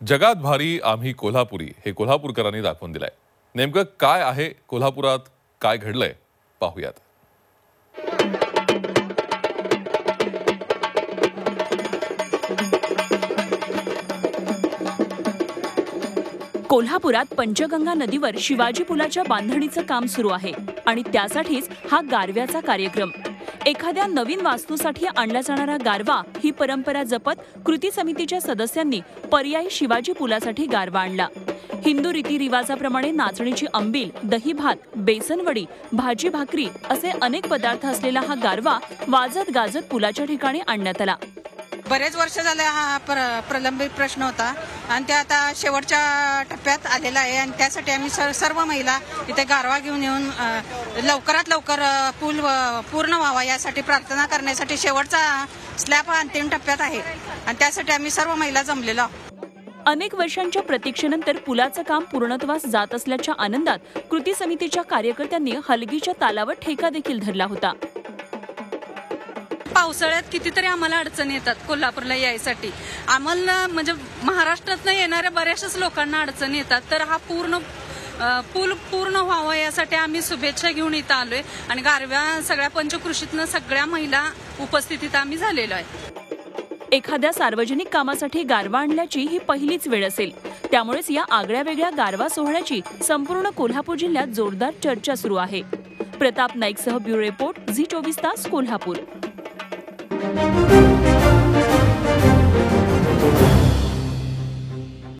जगात भारी आम्ही कोल्हापुरी हे कोल्हापूरकरांनी दाखवून दिलंय. नेमकं काय आहे कोल्हापुरात? काय घडलंय? पाहूयात. कोल्हापुरात पंचगंगा नदीवर शिवाजी पुलाच्या बांधणीचं काम सुरू आहे आणि त्यासाठीच हा गारव्याचा कार्यक्रम. एखाद्या नवीन वास्तूसाठी आणला जाणारा गारवा ही परंपरा जपत कृती समितीच्या सदस्यांनी पर्यायी शिवाजी पुलासाठी गारवा आणला. हिंदू रीतीरिवाजाप्रमाणे नाचणीची अंबील दही भात बेसनवडी भाजी भाकरी असे अनेक पदार्थ असलेला हा गारवा वाजत गाजत पुलाच्या ठिकाणी आणण्यात आला. बरेच वर्ष झाले हा प्र- प्रलंबित प्रश्न होता. आणि ते आता शेवटच्या टप्प्यात आलेला आहे. आणि त्यासाठी आम्ही सर- सर्व महिला इथे गारवा घेऊन येऊन लवकरात लवकर पूल व- पूर्ण व्हावा यासाठी प्रार्थना करण्यासाठी शेवटचा स्लॅब हा अंतिम टप्प्यात आहे. आणि त्यासाठी आम्ही सर्व महिला जमलेलो आहोत. अनेक वर्षांच्या प्रतीक्षेनंतर पुलाचं काम पूर्णत्वास जात असल्याच्या आनंदात कृती समितीच्या कार्यकर्त्यांनी हलगीच्या तालावर ठेका देखील धरला होता. पावसाळ्यात कितीतरी आम्हाला अडचणी येतात कोल्हापूरला यायसाठी. आम्हाला म्हणजे महाराष्ट्रातनं येणाऱ्या बऱ्याचशाच लोकांना अडचणी येतात. तर हा पूर्ण पूल पूर्ण व्हावा यासाठी आम्ही शुभेच्छा घेऊन इथं आलोय. आणि गारव्या सगळ्या पंचकृषीतनं सगळ्या महिला उपस्थितीत आम्ही झालेलो आहे. एखाद्या सार्वजनिक कामासाठी गारवा आणल्याची ही पहिलीच वेळ असेल. त्यामुळेच या आगळ्या वेगळ्या गारवा सोहळ्याची संपूर्ण कोल्हापूर जिल्ह्यात जोरदार चर्चा सुरू आहे. प्रताप नाईकसह ब्युरो रिपोर्ट झी चोवीस तास कोल्हापूर. Música